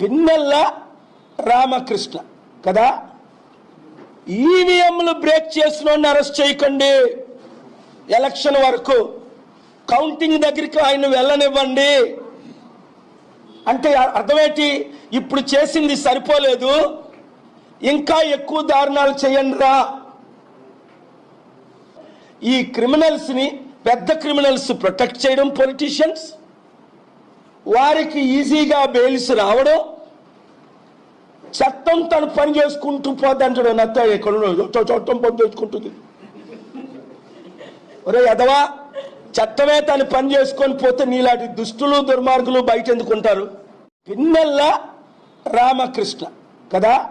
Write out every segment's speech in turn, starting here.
పిన్నెల్ల రామకృష్ణ. కదా? ఈవీఎంలు బ్రేక్ చేసిన అరెస్ట్ చేయకండి. ఎలక్షన్ వరకు. కౌంటింగ్ దగ్గరికి ఆయన వెళ్ళనివ్వండి. అంటే అర్థమేంటి? ఇప్పుడు చేసింది సరిపోలేదు. ఇంకా ఎక్కువ దారుణాలు చేయండి రా ఈ క్రిమినల్స్ని పెద్ద క్రిమినల్స్ ప్రొటెక్ట్ చేయడం పొలిటీషియన్స్. వారికి ఈజీగా బెయిల్స్ రావడం చట్టం తను పని చేసుకుంటూ పోద్దంటాడు నత్త ఎక్కడ చట్టం పని చేసుకుంటుంది. ఒరే యదవా చట్టమే తను పని చేసుకొని పోతే నీలాంటి దుష్టులు దుర్మార్గులు బయట ఎందుకుంటారు పిన్నెల్ల రామకృష్ణ. కదా?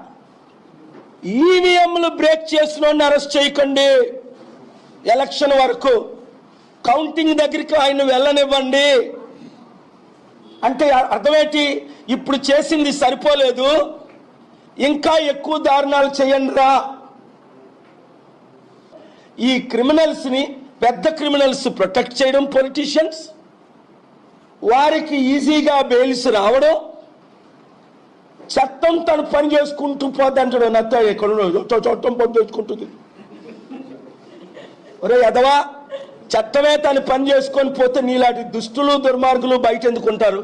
ఈవీఎంలు బ్రేక్ చేసిన అరెస్ట్ చేయకండి. ఎలక్షన్ వరకు కౌంటింగ్ దగ్గరికి ఆయన వెళ్ళనివ్వండి. అంటే అర్థమేంటి? ఇప్పుడు చేసింది సరిపోలేదు. ఇంకా ఎక్కువ దారుణాలు చేయండి రా ఈ క్రిమినల్స్ని పెద్ద క్రిమినల్స్ ప్రొటెక్ట్ చేయడం పొలిటీషియన్స్ వారికి ఈజీగా బెయిల్స్ రావడం. చట్టం తను పని చేసుకుంటూ పోద్దంటాడు నత్త ఎక్కడ చట్టం పని చేసుకుంటుంది. ఒరే యదవా చట్టమే తను పని చేసుకొని పోతే నీలాంటి దుష్టులు దుర్మార్గులు బయట ఎందుకుంటారు?